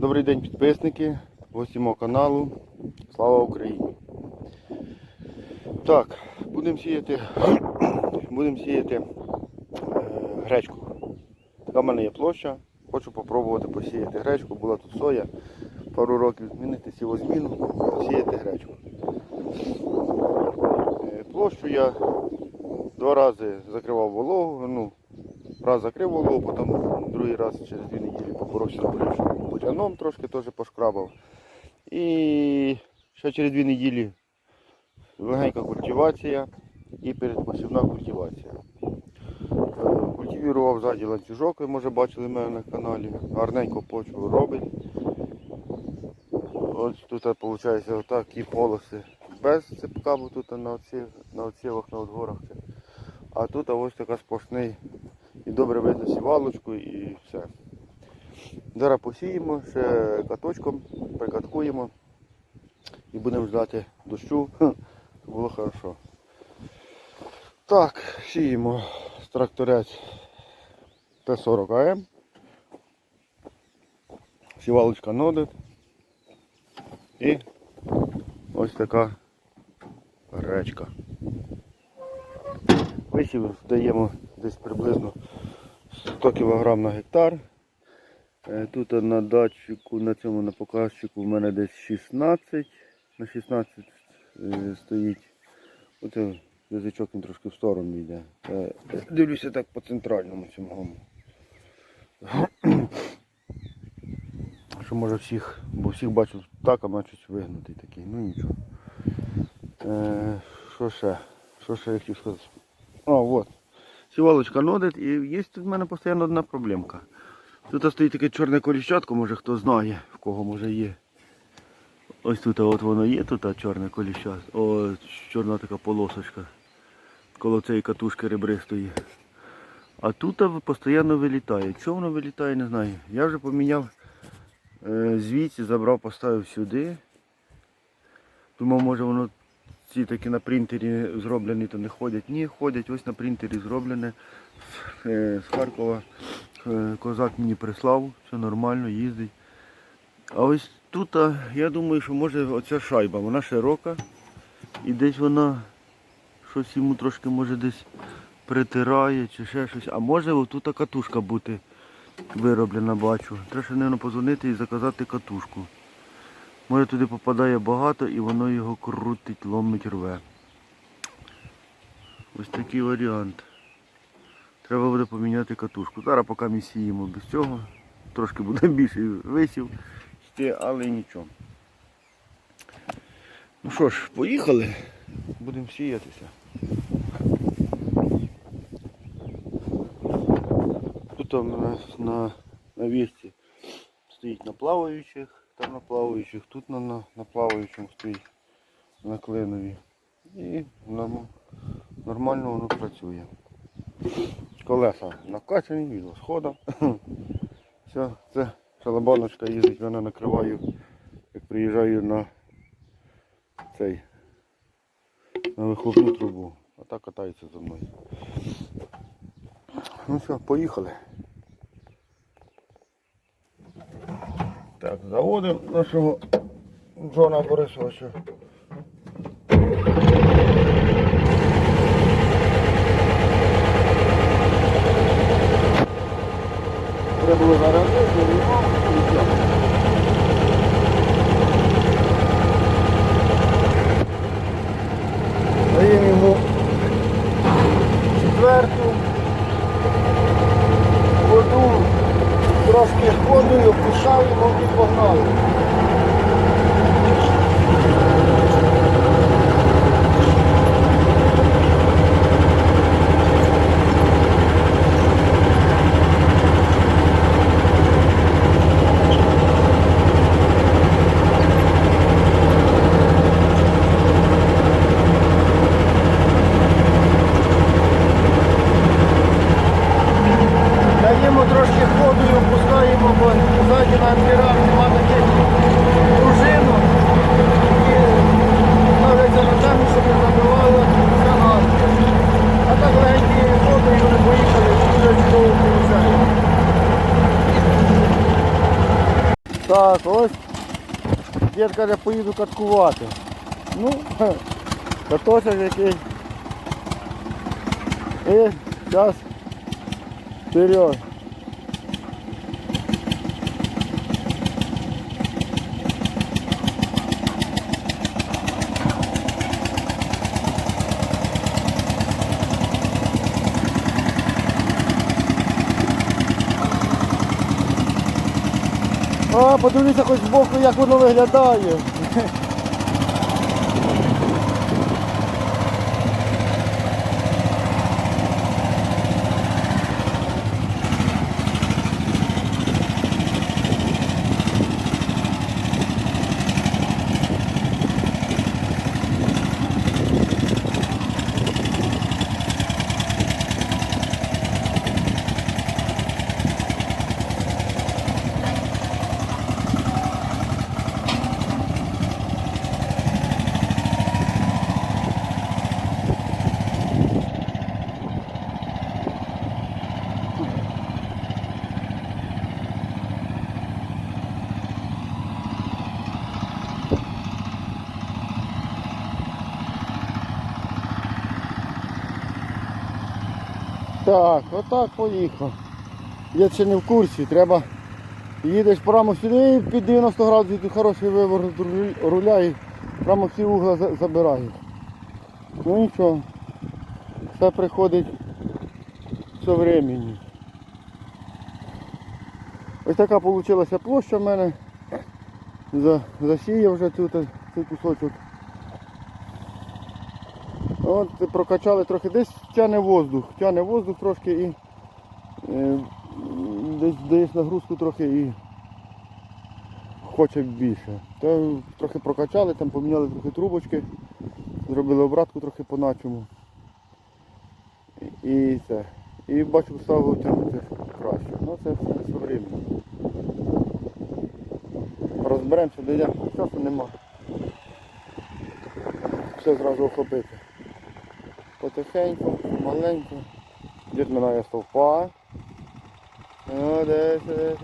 Добрий день підписники, гості каналу. Слава Україні! Так, будемо сіяти, будемо сіяти е, гречку. Така в мене є площа. Хочу спробувати посіяти гречку. Була тут соя. Пару років змінити сівозміну, посіяти гречку. Е, Площу я два рази закривав вологу. Ну, раз закрив вологу, потім другий раз через дві з буряном, трошки теж пошкрабав. І ще через дві неділі легенька культивація і передпосівна культивація. Е, Культивірував ззаді ланцюжок, ви може бачили в мене на каналі. Гарненько почву робить. Ось тут виходить отакі полоси без цепка, бо тут на оцих, на оцівах, на отгорах. А тут ось така сплошний і добре видно сівалочку і все. Зараз посіємо, ще каточком прикаткуємо і будемо ждати дощу, щоб було хорошо. Так, сіємо тракторець Т-40 АМ. Сівалочка нодит. І ось така речка. Висів даємо десь приблизно 100 кг на гектар. Е, Тут на датчику, на цьому на показчику в мене десь 16. На 16 е, стоїть. Оце язичок він трошки в сторону йде. Е, Дивлюся так по центральному цьому. Що може всіх, бо всіх бачу так, а бачу вигнутий такий. Ну нічого. Що ще? Що ще я хотів сказати? А, от. Сівалочка нодить і є тут в мене постійно одна проблемка. Тут стоїть таке чорне коліщатко, може хто знає, в кого може є. Ось тут от воно є, тут чорне коліщатко. О, чорна така полосочка. Коло цієї катушки ребристої. А тут постійно вилітає. Чого воно вилітає, не знаю. Я вже поміняв е, звідси, забрав, поставив сюди. Думав, може воно ці такі на принтері зроблені, то не ходять. Ні, ходять, ось на принтері зроблене. Е, З Харкова козак мені прислав, все нормально, їздить. А ось тут, я думаю, що може оця шайба, вона широка. І десь вона щось йому трошки може десь притирає чи ще щось. А може отут катушка бути вироблена, бачу. Треба ще, мабуть, позвонити і заказати катушку. Може туди попадає багато і воно його крутить, ломить, рве. Ось такий варіант. Треба буде поміняти катушку. Зараз поки ми сіємо без цього. Трошки буде більше висів але нічого. Ну що ж, поїхали. Будемо сіятися. Тут у нас на, на вісці стоїть на плаваючих, там на плаваючих, тут на, на, на плаваючому стоїть на клинові. І норм- нормально воно працює. Колеса накачані, від сходом. Все, це шалабаночка їздить, вона накриваю, як приїжджаю на цей на вихлопну трубу. А катається за мною. Ну все, поїхали. Так, заводимо нашого Джона Борисовича. Треба було заразити, і все. Даємо йому четверту. Воду трошки ходою, пишаємо і погнали. Даємо і опускаємо, бо ззаді на двірах нема таких пружинок. І ставляться на землю, щоб забивало все. А так легенькі і вони поїхали, дуже чудово получають. Так, ось дід каже, поїду каткувати. Ну, каточок який. І зараз вперед. Подивіться хоч збоку, як воно виглядає. Так, отак поїхав. Я ще не в курсі, треба. Їдеш прямо сюди і під 90 градусів тут хороший виворот руля і прямо всі угла за- забирають. Ну нічого. Все приходить все времени. Ось така вийшла площа в мене. За, засіяв вже тут цей кусочок. От прокачали трохи, десь тяне воздух, тяне воздух трошки і е, десь даєш нагрузку трохи і хоче більше. То трохи прокачали, там поміняли трохи трубочки, зробили обратку трохи по-начому. І, це. І бачу, стало тягнути краще. Ну це все время. Розберемося, де я часу нема. Все зразу охопити. Потихеньку, маленько. Дід минає стовпа. О, десь. десь.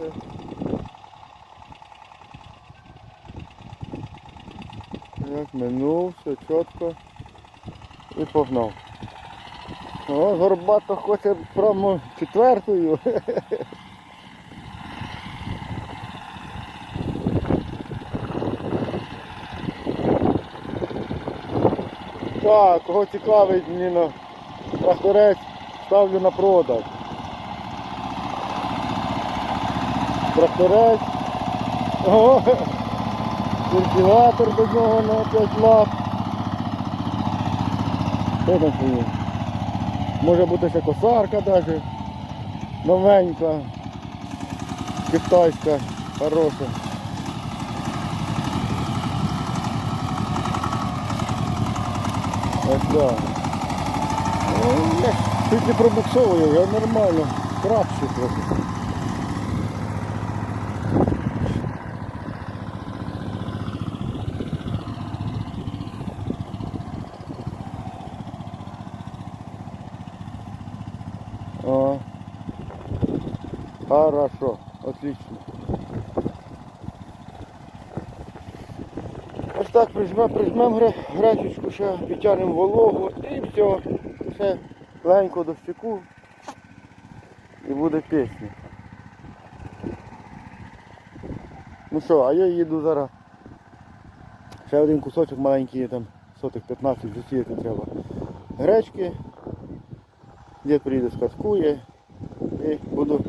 Як минув, все чітко. І погнав. О, горбато хоче прямо четвертою. Так, кого цікавить, мені тракторець ставлю на продаж. Тракторець. О, культиватор до нього на 5 лап. Що там є? Може бути ще косарка навіть. Новенька. Китайська, хороша. Так. Ну, Чуть не пробуксовую, я нормально. Краще трохи. О. Хорошо, отлично. Так прижмемо прижмем гречечку, ще підтягнемо вологу і все. Все легенько до щеку і буде пісня. Ну що, а я їду зараз. Ще один кусочок маленький, там сотих 15 засіяти треба. Гречки. Дід приїде скаткує і буду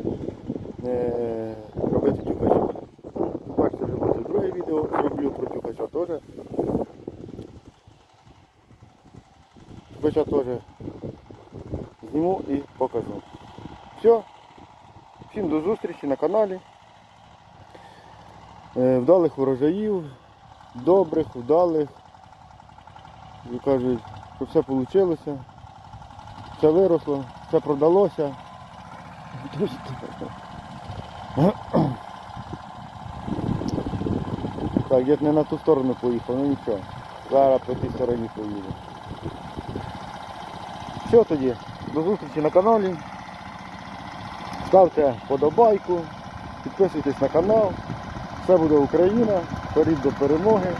е, робити тюкача. Бачите, вже буде друге відео, роблю про тюкача теж. Тюкача теж зніму і покажу. Все. Всім до зустрічі на каналі. Е, Вдалих урожаїв, добрих, вдалих. І кажуть, щоб все вийшло, все виросло, все продалося. Так, дід не на ту сторону поїхав, ну нічого. Зараз по тій стороні поїду. Все тоді, до зустрічі на каналі. Ставте подобайку, підписуйтесь на канал. Все буде Україна, вперед до перемоги.